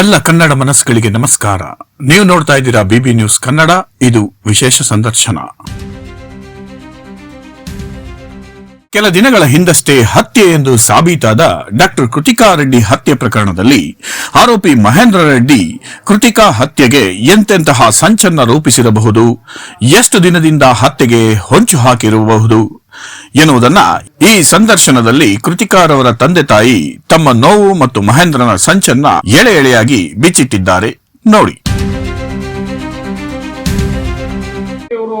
ಎಲ್ಲ ಕನ್ನಡ ಮನಸ್ಸುಗಳಿಗೆ ನಮಸ್ಕಾರ. ನೀವು ನೋಡ್ತಾ ಇದ್ದೀರಾ ಬಿಬಿ ನ್ಯೂಸ್ ಕನ್ನಡ, ಇದು ವಿಶೇಷ ಸಂದರ್ಶನ. ಕೆಲ ದಿನಗಳ ಹಿಂದಷ್ಟೇ ಹತ್ಯೆ ಎಂದು ಸಾಬೀತಾದ ಡಾಕ್ಟರ್ ಕೃತಿಕಾ ರೆಡ್ಡಿ ಹತ್ಯೆ ಪ್ರಕರಣದಲ್ಲಿ ಆರೋಪಿ ಮಹೇಂದ್ರ ರೆಡ್ಡಿ ಕೃತಿಕಾ ಹತ್ಯೆಗೆ ಎಂತೆಂತಹ ಸಂಚನ್ನ ರೂಪಿಸಿರಬಹುದು, ಎಷ್ಟು ದಿನದಿಂದ ಹತ್ಯೆಗೆ ಹೊಂಚು ಹಾಕಿರಬಹುದು ಎನ್ನುವುದನ್ನ ಈ ಸಂದರ್ಶನದಲ್ಲಿ ಕೃತಿಕಾರವರ ತಂದೆ ತಾಯಿ ತಮ್ಮ ನೋವು ಮತ್ತು ಮಹೇಂದ್ರನ ಸಂಚನ್ನ ಎಳೆ ಎಳೆಯಾಗಿ ಬಿಚ್ಚಿಟ್ಟಿದ್ದಾರೆ. ನೋಡಿ. ಇವರು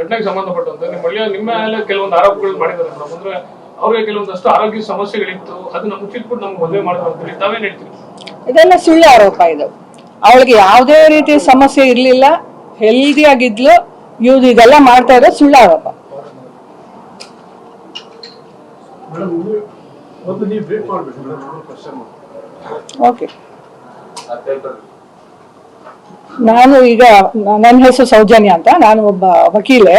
ಘಟನೆಗೆ ಸಂಬಂಧಪಟ್ಟಂತೆ ನಿಮ್ಮ ನಿಮ್ಮ ಮೇಲೆ ಕೆಲವೊಂದು ಆರೋಪಗಳು ಮಾಡಿದ್ದಾರೆ ಮೇಡಮ್ ಅಂದ್ರೆ ಅವ್ರಿಗೆ ಕೆಲವೊಂದಷ್ಟು ಆರೋಗ್ಯ ಸಮಸ್ಯೆಗಳಿತ್ತು ಅದನ್ನ ಮುಚ್ಚಿಟ್ಬಿಟ್ಟು ನಮ್ಗೆ ಮದುವೆ ಮಾಡಿದ್ರು ಅಂತೇಳಿ ತಾವೇನ್ ಹೇಳ್ತೀರಿ? ಇದೆಲ್ಲ ಸುಳ್ಳು ಆರೋಪ ಇದು. ಅವಳಿಗೆ ಯಾವುದೇ ರೀತಿ ಸಮಸ್ಯೆ ಇರಲಿಲ್ಲ ಹೆಲ್ದಿ ಆಗಿದ್ಲು ಇವ್ರು ಇದೆಲ್ಲ ಮಾಡ್ತಾ ಇರೋ ಸುಳ್ಳು ಆರೋಪ. ಓಕೆ ನಾನು ಈಗ ನನ್ನ ಹೆಸರು ಸೌಜನ್ಯ ಅಂತ ನಾನು ಒಬ್ಬ ವಕೀಲೆ.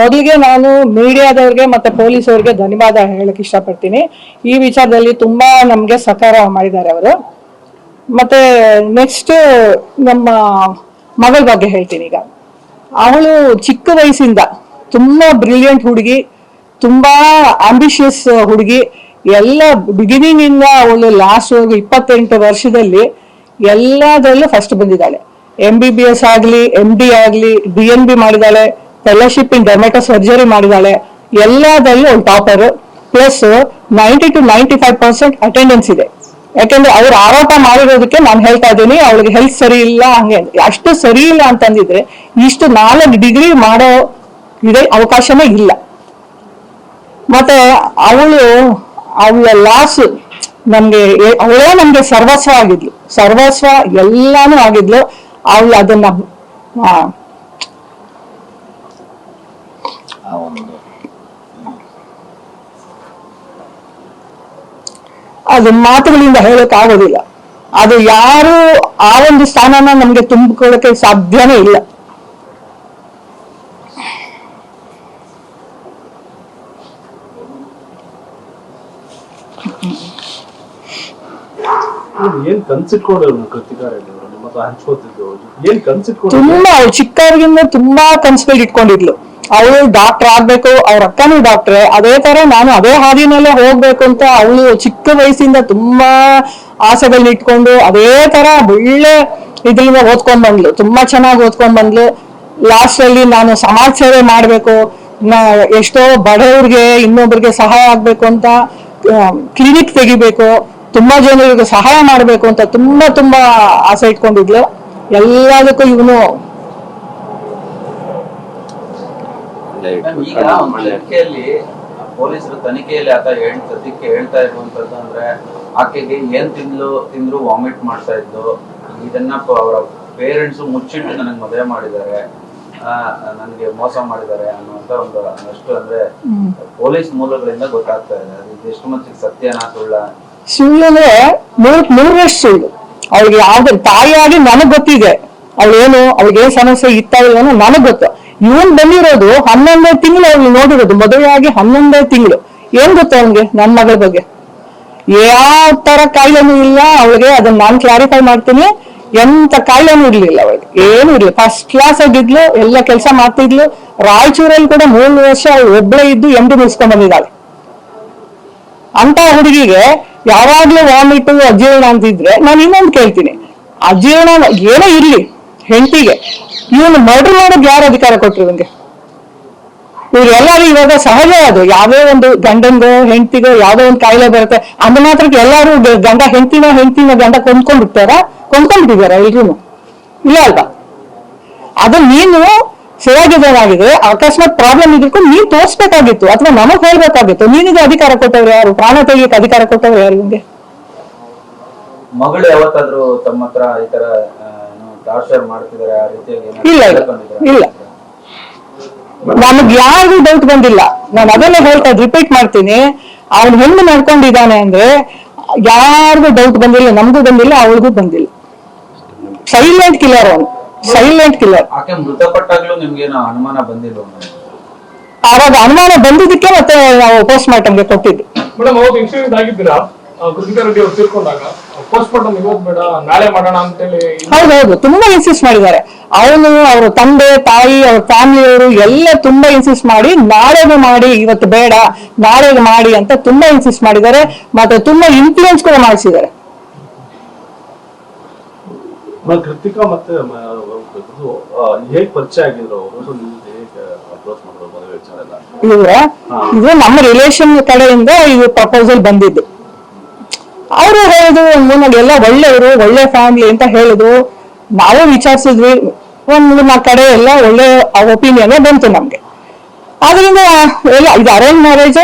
ಮೊದಲಿಗೆ ನಾನು ಮೀಡಿಯಾದವ್ರಿಗೆ ಮತ್ತೆ ಪೊಲೀಸ್ ಅವ್ರಿಗೆ ಧನ್ಯವಾದ ಹೇಳಕ್ ಇಷ್ಟಪಡ್ತೀನಿ. ಈ ವಿಚಾರದಲ್ಲಿ ತುಂಬಾ ನಮ್ಗೆ ಸಹಕಾರ ಮಾಡಿದ್ದಾರೆ ಅವರು. ಮತ್ತೆ ನೆಕ್ಸ್ಟ್ ನಮ್ಮ ಮಗಳ ಬಗ್ಗೆ ಹೇಳ್ತೀನಿ ಈಗ. ಅವಳು ಚಿಕ್ಕ ವಯಸ್ಸಿಂದ ತುಂಬಾ ಬ್ರಿಲಿಯಂಟ್ ಹುಡುಗಿ ತುಂಬಾ ಆಂಬಿಷಿಯಸ್ ಹುಡುಗಿ. ಎಲ್ಲ ಬಿಗಿನಿಂಗ್ ಇಂದ ಅವಳು ಲಾಸ್ಟ್ ಇಪ್ಪತ್ತೆಂಟು ವರ್ಷದಲ್ಲಿ ಎಲ್ಲದರಲ್ಲೂ ಫಸ್ಟ್ ಬಂದಿದ್ದಾಳೆ. ಎಂ ಬಿ ಬಿ ಎಸ್ ಆಗ್ಲಿ ಎಂ ಡಿ ಆಗ್ಲಿ ಬಿ ಎನ್ ಬಿ ಮಾಡಿದಾಳೆ ಫೆಲೋಶಿಪ್ ಇನ್ ಡೊಮೆಟೊ ಸರ್ಜರಿ ಮಾಡಿದಾಳೆ, ಎಲ್ಲದರಲ್ಲೂ ಒಂದು topper plus ninety two ninety five percent attendance ಇದೆ. ಯಾಕಂದ್ರೆ ಅವ್ರು ಆರೋಪ ಮಾಡಿರೋದಕ್ಕೆ ನಾನು ಹೇಳ್ತಾ ಇದ್ದೀನಿ, ಅವಳಿಗೆ ಹೆಲ್ತ್ ಸರಿ ಇಲ್ಲ ಹಂಗೆ. ಅಷ್ಟು ಸರಿ ಇಲ್ಲ ಅಂತಂದಿದ್ರೆ ಇಷ್ಟು ನಾಲ್ಕು ಡಿಗ್ರಿ ಮಾಡೋ ಇದೆ, ಅವಕಾಶನೇ ಇಲ್ಲ. ಮತ್ತೆ ಅವಳು ಅವಳ ಲಾಸ್ ನಮ್ಗೆ ಅವಳೇ ನಮ್ಗೆ ಸರ್ವಸ್ವ ಆಗಿದ್ಲು. ಸರ್ವಸ್ವ ಎಲ್ಲಾನು ಆಗಿದ್ಲು. ಅವಳು ಅದನ್ನ ಅದು ಮಾತುಗಳಿಂದ ಹೇಳಕ್ ಆಗೋದಿಲ್ಲ. ಅದು ಯಾರು ಆ ಒಂದು ಸ್ಥಾನನ ನಮ್ಗೆ ತುಂಬಿಕೊಳ್ಳಕ್ಕೆ ಸಾಧ್ಯನೇ ಇಲ್ಲ. ಏನ್ ಕೃತಿಕಾರ ತುಂಬಾ ಚಿಕ್ಕ ಚಿಕ್ಕವರಿಗಿಂದ ತುಂಬಾ ಕನ್ಸುಗಳು ಇಟ್ಕೊಂಡಿದ್ಲು. ಅವಳು ಡಾಕ್ಟರ್ ಆಗ್ಬೇಕು, ಅವ್ರ ಅಕ್ಕನೂ ಡಾಕ್ಟ್ರೆ ಅದೇ ತರ ನಾನು ಅದೇ ಹಾದಿನಲ್ಲೇ ಹೋಗ್ಬೇಕು ಅಂತ ಅವಳು ಚಿಕ್ಕ ವಯಸ್ಸಿಂದ ತುಂಬಾ ಆಸೆಗಳನ್ನ ಇಟ್ಕೊಂಡು ಅದೇ ತರ ಒಳ್ಳೆ ಇದರಿಂದ ಓದ್ಕೊಂಡ್ ಬಂದ್ಲು. ತುಂಬಾ ಚೆನ್ನಾಗಿ ಓದ್ಕೊಂಡ್ ಬಂದ್ಲು. ಲಾಸ್ಟ್ ಅಲ್ಲಿ ನಾನು ಸಮಾಜ ಸೇವೆ ಮಾಡ್ಬೇಕು, ನಾ ಎಷ್ಟೋ ಬಡವ್ರಿಗೆ ಇನ್ನೊಬ್ರಿಗೆ ಸಹಾಯ ಆಗ್ಬೇಕು ಅಂತ ಕ್ಲಿನಿಕ್ ತೆಗಿಬೇಕು ತುಂಬಾ ಜನರಿಗೆ ಸಹಾಯ ಮಾಡ್ಬೇಕು ಅಂತ ತುಂಬಾ ತುಂಬಾ ಆಸೆ ಇಟ್ಕೊಂಡಿದ್ಲು. ಎಲ್ಲದಕ್ಕೂ ಇವನು ಈಗ ಪೊಲೀಸರು ತನಿಖೆಯಲ್ಲಿ ಆತ ಹೇಳ್ ಸದ್ಯಕ್ಕೆ ಹೇಳ್ತಾ ಇರುವಂತದ್ದು ಅಂತಂದ್ರೆ ಆಕೆಗೆ ಏನ್ ತಿಂದ್ಲು ತಿಂದ್ರು ವಾಮಿಟ್ ಮಾಡ್ತಾ ಇದ್ಲು. ಇದನ್ನ ಅವರ ಪೇರೆಂಟ್ಸ್ ಮುಚ್ಚಿಟ್ಟು ನನಗೆ ಮದುವೆ ಮಾಡಿದ್ದಾರೆ. ನನಗೆ ಮೋಸ ಮಾಡಿದ್ದಾರೆ ಅನ್ನುವಂತ ಒಂದು ಅಷ್ಟು ಅಂದ್ರೆ ಪೊಲೀಸ್ ಮೂಲಗಳಿಂದ ಗೊತ್ತಾಗ್ತಾ ಇದೆ. ಅದು ಎಷ್ಟು ಮಟ್ಟಿಗೆ ಸತ್ಯನಾ ಸುಳ್ಳ? ಸುಳ್ಳು ನೂರ್ ನೂರಷ್ಟು ಸುಳ್ಳು. ಅವಳಿಗೆ ಯಾವ್ದು ತಾಯಿಯಾಗಿ ನನಗ್ ಗೊತ್ತಿದೆ. ಅವಳೇನು ಅವ್ಳಿಗೆ ಏನ್ ಸಮಸ್ಯೆ ಇತ್ತ ಇಲ್ಲ ನನಗ್ ಗೊತ್ತು. ಇವನ್ ಬಂದಿರೋದು ಹನ್ನೊಂದೇ ತಿಂಗಳು ಅವ್ಳು ನೋಡಿರೋದು ಮದುವೆಯಾಗಿ ಹನ್ನೊಂದೇ ತಿಂಗಳು. ಏನ್ ಗೊತ್ತು ಅವನ್ಗೆ ನನ್ನ ಮಗಳ ಬಗ್ಗೆ? ಯಾವ ತರ ಕಾಯಿಲೆನೂ ಇಲ್ಲ ಅವಳಿಗೆ ಅದನ್ನ ನಾನು ಕ್ಲಾರಿಫೈ ಮಾಡ್ತೀನಿ. ಎಂತ ಕಾಯಿಲೆನೂ ಇರ್ಲಿಲ್ಲ ಅವಳಿಗೆ ಏನು ಇರ್ಲಿಲ್ಲ. ಫಸ್ಟ್ ಕ್ಲಾಸ್ ಆಗಿದ್ಲು, ಎಲ್ಲ ಕೆಲಸ ಮಾಡ್ತಿದ್ಲು. ರಾಯಚೂರಲ್ಲಿ ಕೂಡ ಮೂರು ವರ್ಷ ಒಬ್ಬಳೇ ಇದ್ದು ಎಂ ಡಿ ಮುಗಿಸ್ಕೊಂಡ್ ಬಂದಿದ್ದಾಳೆ. ಅಂತ ಹುಡುಗಿಗೆ ಯಾವಾಗ್ಲೂ ವಾಮಿಟ್ ಅಜೀರ್ಣ ಅಂತಿದ್ರೆ ನಾನು ಇನ್ನೊಂದು ಕೇಳ್ತೀನಿ. ಅಜೀರ್ಣ ಏನೋ ಇರ್ಲಿ. ಹೆಂಡತಿಗೆ. ಇವನು ಮರ್ಡರ್ ಮಾಡೋದು ಯಾರು ಅಧಿಕಾರ ಕೊಟ್ರು ಇವನ್ಗೆ? ಇವ್ರೆಲ್ಲರೂ ಇವಾಗ ಸಹಜ ಅದು. ಯಾವ್ದೇ ಒಂದು ಗಂಡಂಗೋ, ಹೆಂಡತಿಗೋ, ಯಾವ್ದೋ ಒಂದು ಕಾಯಿಲೆ ಬರುತ್ತೆ. ಅಂದ ಮಾತ್ರಕ್ಕೆ ಎಲ್ಲಾರು ಗಂಡ ಹೆಂಡತಿನ ಹೆಂಡತಿನ ಗಂಡ ಕೊಂಡ್ಕೊಂಡ್ಬಿಡ್ತಾರ ಕೊಂಡ್ಕೊಂಡ್ಬಿಟ್ಟಿದಾರ ಎಲ್ರೂ ಇಲ್ಲ ಅಲ್ವಾ? ಅದು ನೀನು ಸೇವಾಗಿದ್ದಾಗಿದೆ ಅಕಸ್ಮಾತ್ ಪ್ರಾಬ್ಲಮ್ ಇದಕ್ಕೂ ನೀನ್ ತೋರ್ಸ್ಬೇಕಾಗಿತ್ತು. ಅಥವಾ ನಮಗ್ ಹೇಳ್ಬೇಕಾಗಿತ್ತು. ನೀನಿಗೆ ಅಧಿಕಾರ ಕೊಟ್ಟವ್ರು ಯಾರು? ಪ್ರಾಣ ತೆಗಿಯಕ್ಕೆ ಅಧಿಕಾರ ಕೊಟ್ಟವ್ರು ಯಾರು ನಿಮ್ಗೆ ಮಗಳು ಯಾವತ್ತಾದ್ರೂ ತಮ್ಮ ಹತ್ರ ಈ ತರ ಟಾರ್ಚರ್ ಮಾಡ್ತಿದ್ದಾರೆ ಆ ರೀತಿಯಾಗಿ ಇಲ್ಲ? ಇಲ್ಲ. ನಮಗ್ ಯಾರಿಗೂ ಡೌಟ್ ಬಂದಿಲ್ಲ. ನಾನು ಅದನ್ನೇ ಹೇಳ್ತಾ ರಿಪೀಟ್ ಮಾಡ್ತೀನಿ. ಅವ್ನು ಹೆಣ್ಣು ನಡ್ಕೊಂಡಿದ್ದಾನೆ ಅಂದ್ರೆ ಯಾರಿಗೂ ಡೌಟ್ ಬಂದಿಲ್ಲ ನಮಗೂ ಬಂದಿಲ್ಲ ಅವಳಿಗೂ ಬಂದಿಲ್ಲ. ಸೈಲೆಂಟ್ ಕಿಲ್ಲರ್ ಅವನು. ಸೈಲೆಂಟ್ ಕಿಲ್ಲರ್ ಆಕೆ ಮೃತಪಟ್ಟಾಗ್ಲೂ ನಿಮ್ಗೇನು ಅನುಮಾನ ಬಂದಿಲ್ವ ಆವಾಗ ಅನುಮಾನ ಬಂದಿದ್ದಕ್ಕೆ ಮತ್ತೆ ನಾವು ಪೋಸ್ಟ್ ಮಾರ್ಟಮ್ಗೆ ಕೊಟ್ಟಿದ್ದು. ಮೇಡಮ್ ಅವತ್ತು ಇನ್ಸಿಡೆಂಟ್ ಆಗಿದ್ದೀರಾ? ಕೃತಿಕಾ ರೆಡ್ಡಿ ಅವ್ರು ತೀರ್ಕೊಂಡಾಗ ಪೋಸ್ಟ್ ಮಾರ್ಟಮ್ ಇವತ್ತು ಬೇಡ ನಾಳೆ ಮಾಡೋಣ ಅಂತೇಳಿ ಹೌದೌದು ತುಂಬಾ ಇನ್ಸಿಸ್ಟ್ ಮಾಡಿದ್ದಾರೆ. ಅವನು ಅವ್ರ ತಂದೆ ತಾಯಿ ಅವ್ರ ಫ್ಯಾಮಿಲಿಯವರು ಎಲ್ಲ ತುಂಬಾ ಇನ್ಸಿಸ್ಟ್ ಮಾಡಿ ನಾಳೆಗೆ ಮಾಡಿ ಇವತ್ತು ಬೇಡ ನಾಳೆಗೆ ಮಾಡಿ ಅಂತ ತುಂಬಾ ಇನ್ಸಿಸ್ಟ್ ಮಾಡಿದ್ದಾರೆ. ಮತ್ತೆ ತುಂಬಾ ಇನ್ಫ್ಲೂಯೆನ್ಸ್ ಕೂಡ ಮಾಡಿಸಿದ್ದಾರೆ. ಕೃತಿಕಾ ಮತ್ತೆ ಹೇಗ್ ಪರಿಚಯ ಆಗಿದ್ರು ಅವರು? ಇದು ನಮ್ಮ ರಿಲೇಷನ್ ಕಡೆಯಿಂದ ಇದು ಪ್ರಪೋಸಲ್ ಬಂದಿದ್ದು. ಅವರು ಹೇಳಿದ್ರು ಎಲ್ಲ ಒಳ್ಳೆಯವರು ಒಳ್ಳೆ ಫ್ಯಾಮಿಲಿ ಅಂತ ಹೇಳಿದ್ರು ನಾವು ವಿಚಾರಿಸಿದ್ವಿ. ಒಂದ್ ಮೂರ್ ನಾಲ್ಕು ಕಡೆ ಎಲ್ಲ ಒಳ್ಳೆ ಒಪಿನಿಯನ್ ಬಂತು ನಮ್ಗೆ. ಆದ್ರಿಂದ ಎಲ್ಲ ಇದು ಅರೇಂಜ್ ಮ್ಯಾರೇಜ್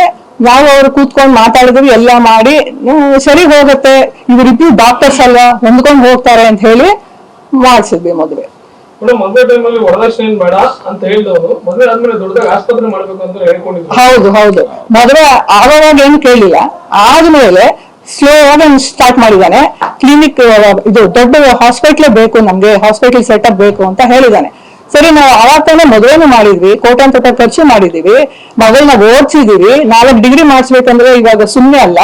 ನಾವು ಅವ್ರು ಕೂತ್ಕೊಂಡು ಮಾತಾಡಿದ್ವಿ ಎಲ್ಲ ಮಾಡಿ ಸರಿ ಹೋಗುತ್ತೆ. ಇವರಿಬ್ರು ಡಾಕ್ಟರ್ಸ್ ಅಲ್ವಾ ಹೊಂದ್ಕೊಂಡು ಹೋಗ್ತಾರೆ ಅಂತ ಹೇಳಿ ಮಾಡಿಸಿದ್ವಿ ಮದುವೆ. ಹೌದು ಹೌದು. ಮದುವೆ ಆವಾಗ ಏನು ಕೇಳಿಲ್ಲ. ಆದ್ಮೇಲೆ ಸ್ಲೋ ಆಗಿ ಸ್ಟಾರ್ಟ್ ಮಾಡಿದ್ದಾನೆ ಕ್ಲಿನಿಕ್ ಇದು ದೊಡ್ಡ ಹಾಸ್ಪಿಟ್ಲೇ ಬೇಕು ನಮ್ಗೆ ಹಾಸ್ಪಿಟಲ್ ಸೆಟಪ್ ಬೇಕು ಅಂತ ಹೇಳಿದಾನೆ. ಸರಿ ನಾವು ಆವಾಗ ತಾನೇ ಮದುವೆನು ಮಾಡಿದ್ವಿ ಕೋಟ್ಯಾಂತ ಖರ್ಚು ಮಾಡಿದೀವಿ ಮಗಳನ್ನ ಓದಿಸಿದೀವಿ ನಾಲ್ಕು ಡಿಗ್ರಿ ಮಾಡಿಸ್ಬೇಕಂದ್ರೆ ಇವಾಗ ಸುಮ್ಮನೆ ಅಲ್ಲ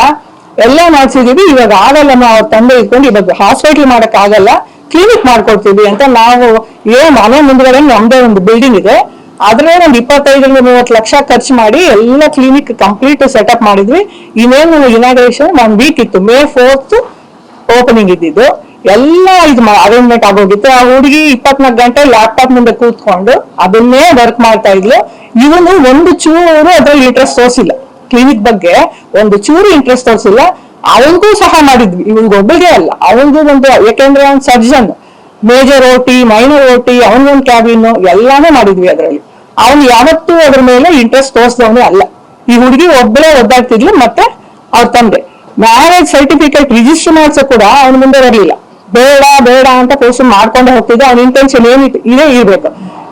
ಎಲ್ಲ ಮಾಡಿಸಿದೀವಿ ಇವಾಗ ಆಗಲ್ಲ ನಾವು ಅವ್ರ ತಂದೆ ಇಟ್ಕೊಂಡು ಇವಾಗ ಹಾಸ್ಪಿಟಲ್ ಮಾಡಕ್ ಆಗಲ್ಲ ಕ್ಲಿನಿಕ್ ಮಾಡ್ಕೊಡ್ತೀವಿ ಅಂತ ನಾವು ಏ ಮನೆ ಮುಂದ್ಗಡೆ ನಮ್ದೇ ಒಂದು ಬಿಲ್ಡಿಂಗ್ ಇದೆ. ಅದ್ರಲ್ಲಿ ಒಂದು ಇಪ್ಪತ್ತೈದರಿಂದ ಮೂವತ್ತು ಲಕ್ಷ ಖರ್ಚು ಮಾಡಿ ಎಲ್ಲ ಕ್ಲಿನಿಕ್ ಕಂಪ್ಲೀಟ್ ಸೆಟಪ್ ಮಾಡಿದ್ವಿ. ಇನ್ನೇನು ಇನಾಗ್ರೇಷನ್ ಒನ್ ವೀಕ್ ಇತ್ತು. ಮೇ ಫೋರ್ತ್ ಓಪನಿಂಗ್ ಇದ್ದಿದ್ದು. ಎಲ್ಲ ಇದು ಅರೇಂಜ್ಮೆಂಟ್ ಆಗೋಗಿತ್ತು. ಆ ಹುಡುಗಿ ಇಪ್ಪತ್ನಾಲ್ಕು ಗಂಟೆ ಲ್ಯಾಪ್ಟಾಪ್ ಮುಂದೆ ಕೂತ್ಕೊಂಡು ಅದನ್ನೇ ವರ್ಕ್ ಮಾಡ್ತಾ ಇದ್ಲು. ಇವನು ಒಂದು ಚೂರು ಅದ್ರಲ್ಲಿ ಇಂಟ್ರೆಸ್ಟ್ ತೋರಿಸಿಲ್ಲ. ಕ್ಲಿನಿಕ್ ಬಗ್ಗೆ ಒಂದು ಚೂರು ಇಂಟ್ರೆಸ್ಟ್ ತೋರಿಸಿಲ್ಲ. ಅವನಿಗೂ ಸಹ ಮಾಡಿದ್ವಿ. ಇವನಿಗೊಬ್ಬಳಿಗೆ ಅಲ್ಲ ಅವನಿಗೂ ಒಂದು, ಯಾಕೆಂದ್ರೆ ಅವ್ನು surgeon major OT minor OT ಅವನಿಗೊಂದು ಕ್ಯಾಬಿನ್ ಎಲ್ಲಾನು ಮಾಡಿದ್ವಿ ಅದರಲ್ಲಿ. ಅವನು ಯಾವತ್ತೂ ಅದ್ರ ಮೇಲೆ ಇಂಟ್ರೆಸ್ಟ್ ತೋರಿಸಿದವನೇ ಅಲ್ಲ. ಈ ಹುಡುಗಿ ಒಬ್ಬಳೇ ಒದ್ದಾಡ್ತಿದ್ಲು, ಮತ್ತೆ ಅವ್ರ ತಂದೆ. ಮ್ಯಾರೇಜ್ ಸರ್ಟಿಫಿಕೇಟ್ ರಿಜಿಸ್ಟರ್ ಮಾಡ್ಸೋ ಕೂಡ ಅವನ ಮುಂದೆ ಬರಲಿಲ್ಲ. ಬೇಡ ಬೇಡ ಅಂತ ಪೋಸ್ಟ್ ಮಾಡ್ಕೊಂಡು ಹೋಗ್ತಿದ್ದ. ಅವನ ಇಂಟೆನ್ಷನ್ ಏನಿತ್ತು? ಇದೇ ಇರ್ಬೇಕು.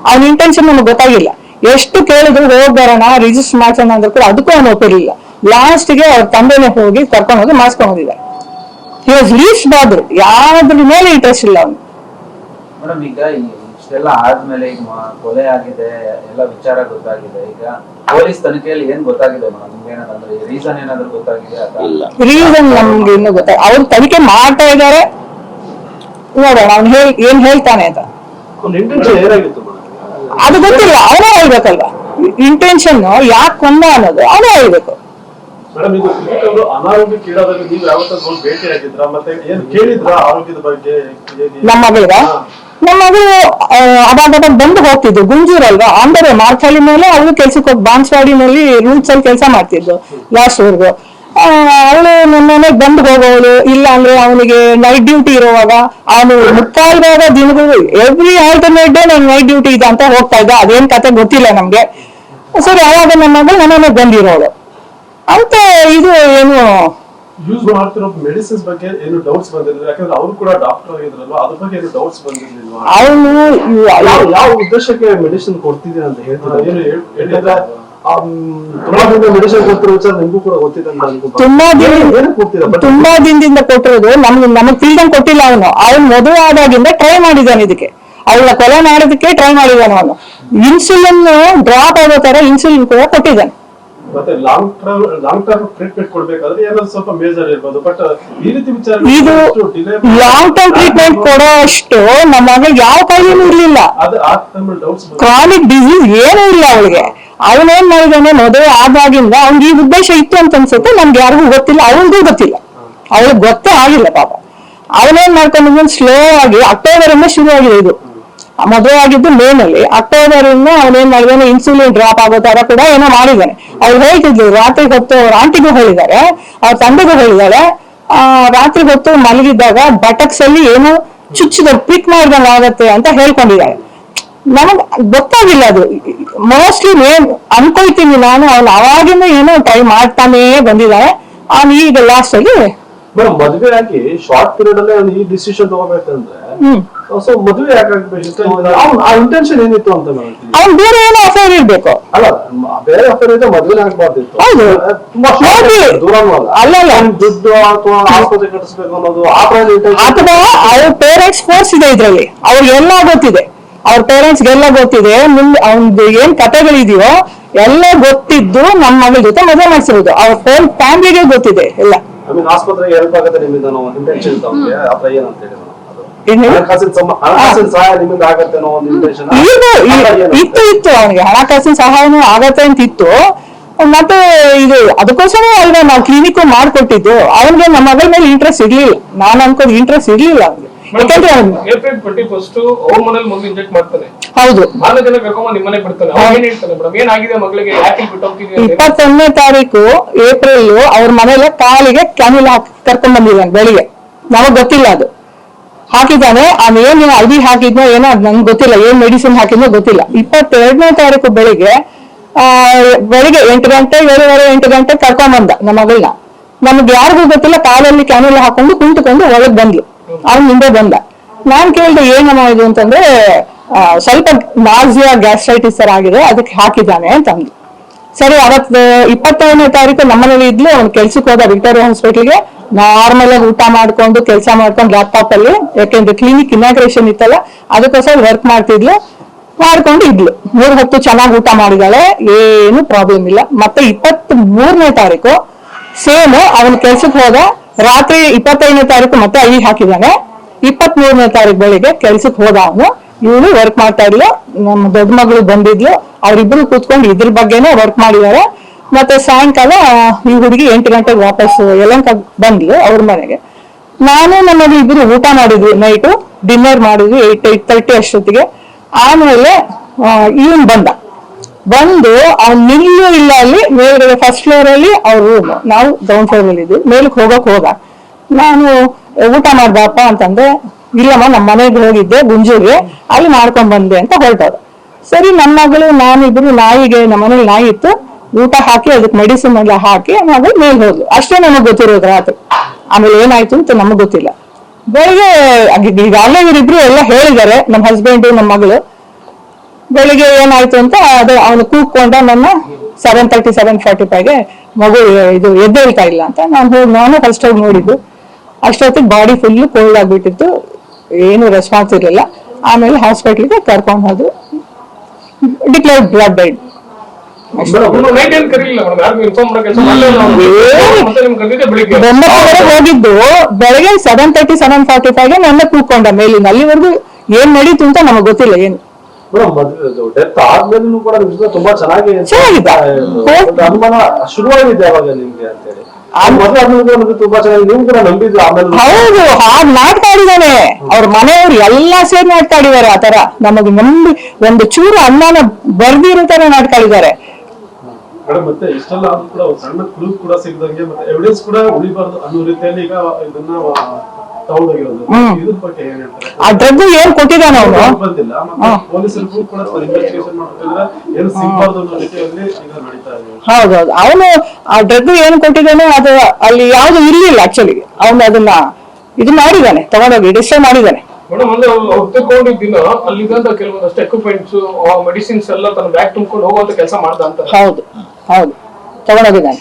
ಅವನ ಇಂಟೆನ್ಷನ್ ನಮಗೆ ಗೊತ್ತಾಗಿಲ್ಲ. ಎಷ್ಟು ಕೇಳಿದ್ರು ಹೋಗ್ಬರೋಣ ರಿಜಿಸ್ಟರ್ ಮಾಡ್ಸೋಣ ಅಂದ್ರೆ ಕೂಡ ಅದಕ್ಕೂ ಅವನು ಒಪ್ಪಿರ್ಲಿಲ್ಲ. ಲಾಸ್ಟ್ಗೆ ಅವ್ರ ತಂದೆನೇ ಹೋಗಿ ಕರ್ಕೊಂಡು ಹೋಗಿ ಮಾಡಿಸ್ಕೊಂಡು ಹೋಗಿದ್ದಾರೆ. ಹಿ ವಾಸ್ ಲೀಸ್ಟ್ ಬಾದ್ರು ಯಾವ್ದ್ರ ಮೇಲೆ ಇಂಟ್ರೆಸ್ಟ್ ಇಲ್ಲ ಅವನು. ಮೇಡಮ್ ಈಗ ಇಷ್ಟೆಲ್ಲ ಆದ್ಮೇಲೆ ಈಗ ಮ- ಕೊಲೆ ಆಗಿದೆ ಎಲ್ಲ ವಿಚಾರ ಗೊತ್ತಾಗಿದೆ. ಈಗ ಪೊಲೀಸ್ ತನಿಖೆಯಲ್ಲಿ ಏನ್ ಗೊತ್ತಾಗಿದೆ ಮೇಡಮ್? ನಿಮ್ಗೆ ಏನಾದ್ರೆ ರೀಸನ್ ಏನಾದ್ರು ಗೊತ್ತಾಗಿದೆ ಅಥವಾ? ರೀಸನ್ ನಮ್ಗೆ ಇನ್ನು ಗೊತ್ತಾಗ ಅವ್ರು ತನಿಖೆ ಮಾಡ್ತಾ ಇದ್ದಾರೆ. ನೋಡೋಣ ಅವ್ನು ಹೇಳ್ ಏನ್ ಹೇಳ್ತಾನೆ ಅಂತ. ಅದು ಗೊತ್ತಿಲ್ಲ ಅವನೇ ಹೇಳ್ಬೇಕಲ್ವಾ? ಇಂಟೆನ್ಷನ್ ಯಾಕೆ ಕೊಂದ ಅನ್ನೋದು ಅವನೇ ಹೇಳ್ಬೇಕು. ಮೇಡಮ್ ಇದು ಅವರು ಅನಾರೋಗ್ಯಕ್ಕೀಡಾದಾಗ ನೀವು ಯಾವತ್ತಾದ್ರು ಹೋಗಿ ಭೇಟಿ ಆಗಿದ್ರ ಮತ್ತೆ ಏನ್ ಕೇಳಿದ್ರ ಆರೋಗ್ಯದ ಬಗ್ಗೆ? ನಮ್ಮ ಮಗಳು ನಮ್ಮ ಮಗಳು ಅವಾಗ ಬಂದು ಹೋಗ್ತಿದ್ದು ಗುಂಜೂರಲ್ವಾ ಅಂದರೆ ಮಾರ್ಚಳಿ ಮೇಲೆ ಅವಳು ಕೆಲ್ಸಕ್ಕೆ ಹೋಗಿ ಬಾನ್ಸ್ವಾಡಿನಲ್ಲಿ ರೂಮ್ಸ್ ಅಲ್ಲಿ ಕೆಲಸ ಮಾಡ್ತಿದ್ದು ಲಾಸ್ಟ್ ವರ್ಗು ಅವಳು ನನ್ನ ಮನೆಗೆ ಬಂದು ಹೋಗೋಳು ಇಲ್ಲ ಅಂದ್ರೆ ಅವನಿಗೆ ನೈಟ್ ಡ್ಯೂಟಿ ಇರುವಾಗ ಅವನು ಮುಕ್ಕಾಲ್ ಭಾಗ ದಿನಗಳು ಎವ್ರಿ ಆಲ್ಟರ್ನೇಟ್ ಡೇ ನಾನು ನೈಟ್ ಡ್ಯೂಟಿ ಇದೆ ಅಂತ ಹೋಗ್ತಾ ಇದ್ದ ಅದೇನ್ ಕತೆ ಗೊತ್ತಿಲ್ಲ ನಮ್ಗೆ. ಸರಿ ಅವಾಗ ನನ್ನ ಮಗಳು ಮನೆಗೆ ಬಂದಿರೋಳು. ಅಂತ ಇದು ಏನು? ಯೂಸ್ ಮಾಡ್ತಿರೋ ಮೆಡಿಸಿನ್ಸ್ ಬಗ್ಗೆ ಏನು ಡೌಟ್ಸ್ ಬಂದಿರಲಿಲ್ಲ. ಯಾಕಂದ್ರೆ ಅವ್ರು ಕೂಡ ಡಾಕ್ಟರ್ ಆಗಿದ್ರಲ್ವಾ? ಅದ್ರ ಬಗ್ಗೆ ಏನು ಡೌಟ್ಸ್ ಬಂದಿರಲಿಲ್ಲ ಅವನು ಯಾವ ಉದ್ದೇಶಕ್ಕೆ ಮೆಡಿಸಿನ್ ಕೊಡ್ತಿದ್ದೀರಾ ಅಂತ ಹೇಳ್ತಾರೆ ಏನು ಹೇಳ್- ಹೇಳಿದ್ರೆ ತುಂಬಾ ದಿನ ಮೆಡಿಸಿನ್ ಕೊಡ್ತಿರೋ ವಿಚಾರ ನಿಮ್ಗೂ ಕೂಡ ಗೊತ್ತಿದೆ ಅಂತ ತುಂಬಾ ದಿನ ಏನ್- ಏನಕ್ಕೆ ತುಂಬಾ ದಿನದಿಂದ ಕೊಟ್ಟಿರೋದು ನಮ್ಗೆ ನಮಗ್ ಫ್ರೀಡಮ್ ಕೊಟ್ಟಿಲ್ಲ ಅವನು. ಅವನು ಮದುವೆ ಆದಾಗಿಂದ ಟ್ರೈ ಮಾಡಿದ್ದಾನೆ ಇದಕ್ಕೆ. ಅವಳ ಕೊಲೆ ಮಾಡೋದಕ್ಕೆ ಟ್ರೈ ಮಾಡಿದ್ದಾನೆ ಅವನು. ಇನ್ಸುಲಿನ್ ಡ್ರಾಪ್ ಆಗೋ ತರ ಇನ್ಸುಲಿನ್ ಕೂಡ ಕೊಟ್ಟಿದ್ದಾನೆ. ಮತ್ತೆ long term long term treatment ಕೊಡ್ಬೇಕಾದ್ರೆ ಏನಾದ್ರು ಸ್ವಲ್ಪ ಮೇಜರ್ ಇರ್ಬೋದು. ಬಟ್ ಈ ರೀತಿ ವಿಚಾರ ಇದು ಲಾಂಗ್ ಟರ್ಮ್ ಟ್ರೀಟ್ಮೆಂಟ್ ಕೊಡೋ ಅಷ್ಟು ನಮ್ಮ ಮಗಳಿಗೆ ಯಾವ ಕಾಯಿಲೆನೂ ಇರ್ಲಿಲ್ಲ. ಅದು ಆ ಟೈಮಲ್ಲಿ ಡೌಟ್ಸ್ ಕ್ರಾನಿಕ್ ಡಿಸೀಸ್ ಏನೂ ಇಲ್ಲ ಅವಳಿಗೆ. ಅವನೇನ್ ಮಾಡಿದಾನೆ ಮದುವೆ ಆದಾಗಿಂದ ಅವ್ನಿಗೆ ಈ ಉದ್ದೇಶ ಇತ್ತು ಅಂತ ಅನ್ಸುತ್ತೆ ನಮ್ಗೆ ಯಾರಿಗೂ ಗೊತ್ತಿಲ್ಲ ಅವನಿಗೂ ಗೊತ್ತಿಲ್ಲ. ಅವಳಿಗೆ ಗೊತ್ತೇ ಆಗಿಲ್ಲ ಪಾಪ. ಅವನೇನ್ ಮಾಡ್ಕೊಂಡಿದ್ದ ಸ್ಲೋ ಆಗಿ ಅಕ್ಟೋಬರ್ ಇಂದ ಶುರು ಆಗಿದೆ ಇದು. ಮದುವೆ ಆಗಿದ್ದು ಮೇ ನಲ್ಲಿ ಅಕ್ಟೋಬರ್ ಇಂದ ಅವನೇನ್ ಮಾಡಿದಾನೆ? ಇನ್ಸುಲಿನ್ ಡ್ರಾಪ್ ಆಗೋ ತರ ಕೂಡ ಏನೋ ಮಾಡಿದ್ದಾನೆ ಅವ್ರು ಹೇಳ್ತಿದ್ಲು ರಾತ್ರಿ ಹೊತ್ತು ಅವ್ರ ಆಂಟಿಗೂ ಹೇಳಿದ್ದಾರೆ ಅವ್ರ ತಂದೆಗೂ ಹೇಳಿದಾಳೆ ಆ ರಾತ್ರಿ ಹೊತ್ತು ಮಲಗಿದ್ದಾಗ ಬಟಕ್ಸ್ ಅಲ್ಲಿ ಏನೋ ಚುಚ್ಚಿದ ಪಿಕ್ ಮಾಡ್ದಂಗ ಆಗತ್ತೆ ಅಂತ ಹೇಳ್ಕೊಂಡಿದ್ದಾರೆ. ನಮಗ್ ಗೊತ್ತಾಗಿಲ್ಲ ಅದು. ಮೋಸ್ಟ್ಲಿ ಮೇನ್ ಅನ್ಕೊಳ್ತೀನಿ ನಾನು ಅವ್ನು ಅವಾಗಿಂದ ಏನೋ ಟ್ರೈ ಮಾಡ್ತಾನೇ ಬಂದಿದ್ದಾರೆ ಅವ್ನು ಈಗ ಲಾಸ್ಟ್ ಅಲ್ಲಿ ಮದುವೆ ಆಗಿ ಶಾರ್ಟ್ ಪೀರಿಯಡ್ ಅಲ್ಲಿ ಈ ಡಿಸಿಷನ್ ತಗೋಬೇಕಂದ್ರೆ ಸೊ ಮದುವೆ ಯಾಕಾಗ್ಬೇಕು ಆ ಇಂಟೆನ್ಷನ್ ಏನಿತ್ತು ಅಂತ ಮೇಡಮ್ ಅವ್ನು ಬೇರೆ ಏನೋ ಅಫೇರ್ ಇರ್ಬೇಕು ಅಲ್ಲ ಮ- ಬೇರೆ ಅಫೇರ್ ಇದ್ರೆ ಮದುವೆ ಆಗ್ಬಾರ್ದಿತ್ತು. ಹೌದು. ತುಂಬಾ short ದೂರ ಅಲ್ಲ. ಅಲ್ಲ. ದುಡ್ಡು ಅಥವಾ ಆಸ್ಪತ್ರೆ ಕಟ್ಟಿಸ್ಬೇಕು ಅನ್ನೋದು ಆ ಥರದ intention ಅಥವಾ ಅವ್ರ ಪೇರೆಂಟ್ಸ್ ಫೋರ್ಸ್ ಇದೆ ಇದ್ರಲ್ಲಿ. ಅವ್ರಿಗೆಲ್ಲ ಗೊತ್ತಿದೆ. ಅವ್ರ ಪೇರೆಂಟ್ಸ್ ಗೆಲ್ಲ ಗೊತ್ತಿದೆ. ಮುಂದೆ ಅವ್ನದು ಏನ್ ಕಥೆಗಳಿದೆಯೋ ಎಲ್ಲ ಗೊತ್ತಿದ್ದು ನಮ್ಮ ಮಗಳ ಜೊತೆ ಮದುವೆ ಮಾಡಿಸಿರೋದು. ಅವ್ರ ಫೋನ್ ಫ್ಯಾಮಿಲಿಗೆ ಗೊತ್ತಿದೆ ಎಲ್ಲ. ಐ ಮೀನ್ ಆಸ್ಪತ್ರೆಗೆ ಹೆಲ್ಪ್ ಆಗುತ್ತೆ ನಿಮ್ಮಿಂದ ನಾವು ಇಂಟೆನ್ಷನ್ ಅವ್ರಿಗೆ ಆತರ ಏನಂತ ಹೇಳಿ ಹಣಕಾಸಿನ ಸಹಾಯ ಒಂದು ಇಂಟೆನ್ಷನ್ ಇತ್ತು ಇತ್ತು ಅವನಿಗೆ. ಹಣಕಾಸಿನ ಸಹಾಯನೂ ಆಗತ್ತೆ ಅಂತ ಇತ್ತು. ಮತ್ತೆ ಇದು ಅದಕ್ಕೋಸ್ಕರ ಅಲ್ವಾ ನಾವು ಕ್ಲಿನಿಕ್ ಮಾಡ್ಕೊಟ್ಟಿದ್ದು. ಅವನಿಗೆ ನಮ್ಮ ಮಗಳ ಮೇಲೆ ಇಂಟ್ರೆಸ್ಟ್ ಇರ್ಲಿಲ್ಲ ನಾನು ಅನ್ಕೋದು ಇಂಟ್ರೆಸ್ಟ್ ಇರ್ಲಿಲ್ಲ ಅವ್ನಿಗೆ. ಯಾಕಂದ್ರೆ ಏಪ್ರಿಲ್ ಟ್ವೆಂಟಿ ಫಸ್ಟ್ ಅವ್ರ ಮನೇಲಿ ಮಗು ಇಂಜೆಕ್ಟ್ ಮಾಡ್ತಾನೆ ಹೌದು. ಮಾರನೇ ಜನ ಕರ್ಕೊಂಡ್ ನಿಮ್ ಮನೆಗೆ ಬಿಡ್ತಾನೆ ಅವ್ನು ಏನ್ ಹೇಳ್ತಾನೆ ಮೇಡಮ್ ಏನಾಗಿದೆ ಮಗಳಿಗೆ? ಯಾಕೆ ಬಿಟ್ಟು ಹೋಗ್ತಿದೀವಿ ಅಂತ ಹೇಳಿ. ಇಪ್ಪತ್ತೊಂದನೇ ತಾರೀಕು ಏಪ್ರಿಲ್ ಅವ್ರ ಮನೇಲೆ ಕಾಲಿಗೆ ಕ್ಯಾನಿಲ್ ಹಾಕಿ ಕರ್ಕೊಂಡ್ ಬಂದಿದ್ದಾನೆ ಬೆಳಿಗ್ಗೆ. ನಮಗ್ ಗೊತ್ತಿಲ್ಲ ಅದು. ಹಾಕಿದ್ದಾನೆ ಅವ್ನು ಏನು ಐಡಿ ಹಾಕಿದ್ನೋ ಏನೋ ಅದ್ ನಂಗೆ ಗೊತ್ತಿಲ್ಲ, ಏನ್ ಮೆಡಿಸಿನ್ ಹಾಕಿದ್ನೋ ಗೊತ್ತಿಲ್ಲ. ಇಪ್ಪತ್ತೆರಡನೇ ತಾರೀಕು ಬೆಳಿಗ್ಗೆ ಬೆಳಿಗ್ಗೆ ಎಂಟು ಗಂಟೆ, ಏಳುವರೆ, ಎಂಟು ಗಂಟೆ ಕರ್ಕೊಂಡ್ ಬಂದ ನಮ್ಮ ಮಗಳನ್ನ. ನಮ್ಗೆ ಯಾರಿಗೂ ಗೊತ್ತಿಲ್ಲ, ಕಾಲಲ್ಲಿ ಕ್ಯಾನಿಲ್ ಹಾಕೊಂಡು ಕುಂತುಕೊಂಡು ಒಳಗೆ ಬಂದ್ಲು. ಅವ್ನ ಹಿಂದೆ ಬಂದ. ನಾನ್ ಕೇಳಿದೆ, ಏನಮ್ಮ ಇದು ಅಂತಂದ್ರೆ ಸ್ವಲ್ಪ ನಾಸಿಯಾ ಗ್ಯಾಸ್ಟ್ರೈಟಿಸ್ ತರ ಆಗಿದೆ, ಅದಕ್ಕೆ ಹಾಕಿದ್ದಾನೆ ಅಂದ್ಲು ಸರಿ, ಅವತ್ತು ಇಪ್ಪತ್ತೈದನೇ ತಾರೀಕು ನಮ್ಮನೇಲಿ ಇದ್ಲು, ಅವ್ನು ಕೆಲ್ಸಕ್ಕೆ ಹೋದ ವಿಕ್ಟೋರಿಯಾ ಹಾಸ್ಪಿಟಲ್ಗೆ ನಾರ್ಮಲ್ ಆಗಿ ಊಟ ಮಾಡ್ಕೊಂಡು, ಕೆಲಸ ಮಾಡ್ಕೊಂಡು ಲ್ಯಾಪ್ಟಾಪ್ ಅಲ್ಲಿ, ಯಾಕೆಂದ್ರೆ ಕ್ಲಿನಿಕ್ ಇನಾಗ್ರೇಷನ್ ಇತ್ತಲ್ಲ, ಅದಕ್ಕೋಸ್ಕರ ವರ್ಕ್ ಮಾಡ್ತಿದ್ಲು. ಮಾಡ್ಕೊಂಡು ಇದ್ಲು. ಮೂರ್ ಹೊತ್ತು ಚೆನ್ನಾಗಿ ಊಟ ಮಾಡಿದಾಳೆ. ಏನು ಪ್ರಾಬ್ಲಮ್ ಇಲ್ಲ. ಮತ್ತೆ ಇಪ್ಪತ್ತ್ ಮೂರನೇ ತಾರೀಕು ಸೇಮ್ ಅವನ್ ಕೆಲ್ಸಕ್ಕೆ ಹೋದ, ರಾತ್ರಿ ಇಪ್ಪತ್ತೈದನೇ ತಾರೀಕು ಮತ್ತೆ ಐ ಹಾಕಿದಾನೆ. ಇಪ್ಪತ್ತ್ ಮೂರನೇ ತಾರೀಕು ಬೆಳಿಗ್ಗೆ ಕೆಲ್ಸಕ್ಕೆ ಹೋದ ಅವನು. ಇವಳು ವರ್ಕ್ ಮಾಡ್ತಾ ಇದ್ಲು. ನಮ್ಮ ದೊಡ್ಡ ಮಗಳು ಬಂದಿದ್ಲು. ಅವ್ರಿಬ್ರು ಕೂತ್ಕೊಂಡು ಇದ್ರ ಬಗ್ಗೆನೇ ವರ್ಕ್ ಮಾಡಿದಾರೆ. ಮತ್ತೆ ಸಾಯಂಕಾಲ ಈ ಹುಡುಗಿ ಎಂಟು ಗಂಟೆಗೆ ವಾಪಸ್ ಎಲ್ಲಂಕ ಬಂದ್ಲು ಅವ್ರ ಮನೆಗೆ. ನಾನು ನಮ್ಮ ಇಬ್ಬರು ಊಟ ಮಾಡಿದ್ವಿ ನೈಟು ಡಿನ್ನರ್ ಮಾಡಿದ್ವಿ ಏಟ್ ಏಟ್ ತರ್ಟಿ ಅಷ್ಟೊತ್ತಿಗೆ. ಆಮೇಲೆ ಇವನ್ ಬಂದ. ಬಂದು ಅವ್ನು ನಿಲ್ಲೂ ಇಲ್ಲ ಅಲ್ಲಿ, ಮೇಲ್ಗಡೆ ಫಸ್ಟ್ ಫ್ಲೋರ್ ಅಲ್ಲಿ ಅವ್ರ ರೂಮ್ ನಾವು ಡೌನ್ ಫ್ಲೋರ್ ಅಲ್ಲಿ ಇದ್ವಿ. ಮೇಲಕ್ಕೆ ಹೋಗಕ್ ಹೋಗ ನಾನು ಊಟ ಮಾಡ್ದಪ್ಪ ಅಂತಂದ್ರೆ ಇಲ್ಲಮ್ಮ ನಮ್ಮ ಮನೆಗೆ ಹೋಗಿದ್ದೆ ಗುಂಜೂರಿಗೆ ಅಲ್ಲಿ ಮಾಡ್ಕೊಂಡ್ ಬಂದೆ ಅಂತ ಹೊರಟವ್ರು. ಸರಿ ನನ್ನ ಮಗಳು ನಾನಿಬ್ರು ನಾಯಿಗೆ ನಮ್ಮ ಮನೇಲಿ ನಾಯಿ ಇತ್ತು. ಊಟ ಹಾಕಿ, ಅದಕ್ಕೆ ಮೆಡಿಸಿನ್ ಎಲ್ಲ ಹಾಕಿ ನಾವು ಮೇಲ್ ಹೋದ್ಲು ಅಷ್ಟೇ ನಮಗ್ ಗೊತ್ತಿರೋದು ರಾತ್ರಿ. ಆಮೇಲೆ ಏನಾಯ್ತು ಅಂತ ನಮಗ್ ಗೊತ್ತಿಲ್ಲ. ಬೆಳಿಗ್ಗೆ ಈಗಾಗಲೇ ಇವರಿಬ್ರು ಎಲ್ಲ ಹೇಳಿದ್ದಾರೆ, ನಮ್ಮ ಹಸ್ಬೆಂಡ್ ನಮ್ಮ ಮಗಳು. ಬೆಳಿಗ್ಗೆ ಏನಾಯ್ತು ಅಂತ ಅದು ಅವನು ಕೂಗ್ಕೊಂಡ ನನ್ನ ಸೆವೆನ್ ತರ್ಟಿ ಸೆವೆನ್ ಫಾರ್ಟಿ ಫೈವ್ಗೆ ಮಗು ಇದು ಎದ್ದೇಳ್ತಾ ಇಲ್ಲ ಅಂತ ನಾನು ಹೋಗಿ, ನಾನು ಫಸ್ಟ್ ಹೋಗಿ ನೋಡಿದ್ದು. ಅಷ್ಟೊತ್ತಿಗೆ ಬಾಡಿ ಫುಲ್ ಕೋಲ್ಡ್ ಆಗಿಬಿಟ್ಟಿತ್ತು. ಏನು ರೆಸ್ಪಾನ್ಸ್ ಇರಲಿಲ್ಲ. ಆಮೇಲೆ ಹಾಸ್ಪಿಟ್ಲಿಗೆ ಕರ್ಕೊಂಡು ಹೋದ್ರು. ಡಿಕ್ಲೇರ್ಡ್ ಬ್ಲಡ್ ಡೈಡ್ ಹೋಗಿದ್ದು ಬೆಳಗ್ಗೆ ಸೆವೆನ್ ತರ್ಟಿ ಸೆವೆನ್ ಫಾರ್ಟಿ ಫೈವ್ಗೆ ನನ್ನ ಕೂತ್ಕೊಂಡ ಮೇಲೆ ಅಲ್ಲಿವರೆಗೂ ಏನ್ ನಡೀತು ಅಂತ ನಮಗ್ ಗೊತ್ತಿಲ್ಲ ಏನು. ಹೌದು. ಹಾಗೆ ನಾಟಕ ಆಡಿದಾನೆ ಅವ್ರ ಮನೆಯವ್ರು ಎಲ್ಲಾ ಸೇರಿ ನಾಟಕ ಆಡಿದಾರೆ ಆತರ ನಮಗ್ ನಂಬಿ ಒಂದು ಚೂರು ಅನ್ನನ ಬರ್ದಿರೋ ತರ ನಾಟಕ ಆಡಿದ್ದಾರೆ ಮೇಡಮ್ ಮತ್ತೆ ಇಷ್ಟೆಲ್ಲ ಆದ್ರೂ ಕೂಡ ಒಂದು ಸಣ್ಣ ಕ್ಲೂ ಕೂಡ ಸಿಗದಂಗೆ ಮತ್ತೆ ಎವಿಡೆನ್ಸ್ ಕೂಡ ಉಳಿಬಾರ್ದು ಅನ್ನೋ ರೀತಿಯಲ್ಲಿ ಈಗ ಇದನ್ನ ತಗೊಂಡೋಗಿರೋದು. ಇದ್ರ ಬಗ್ಗೆ ಏನ್ ಹೇಳ್ತಾರೆ? ಆ ಡ್ರಗ್ ಏನ್ ಕೊಟ್ಟಿದ್ದಾನೆ ಅವನು? ಬಂದಿಲ್ಲ ಮತ್ತೆ ಪೊಲೀಸರಿಗೂ ಕೂಡ ಇನ್ವೆಸ್ಟಿಗೇಷನ್ ಮಾಡ್ತಿದ್ರೆ ಏನು ಸಿಗ್ಬಾರ್ದು ಅನ್ನೋ ರೀತಿಯಲ್ಲಿ ಈಗ ನಡೀತಾ ಇದೆ. ಹೌದೌದು. ಅವನು ಆ ಡ್ರಗ್ ಏನ್ ಕೊಟ್ಟಿದ್ದಾನೆ ಅದು ಅಲ್ಲಿ ಯಾವ್ದು ಇರ್ಲಿಲ್ಲ ಆಕ್ಚುಲಿ ಅವನು ಅದನ್ನ ಇದು ಮಾಡಿದಾನೆ ತಗೊಂಡೋಗಿ ಡಿಸ್ಟ್ರೈ ಮಾಡಿದಾನೆ ಮೇಡಮ್ ಅಂದ್ರೆ ಅವ್ರು ತಗೊಂಡಿದ್ದ ದಿನ ಅಲ್ಲಿದ್ದಂತ ಕೆಲವೊಂದಷ್ಟು ಎಕ್ವಿಪ್ಮೆಂಟ್ಸ್ ಮೆಡಿಸಿನ್ಸ್ ಎಲ್ಲ ತನ್ನ ಬ್ಯಾಗ್ ತುಂಬಿಕೊಂಡು ಹೋಗುವಂತ ಕೆಲಸ ಮಾಡ್ದ ಅಂತ ಹೌದು. ಹೌದು ತಗೊಂಡೋಗಿದ್ದಾನೆ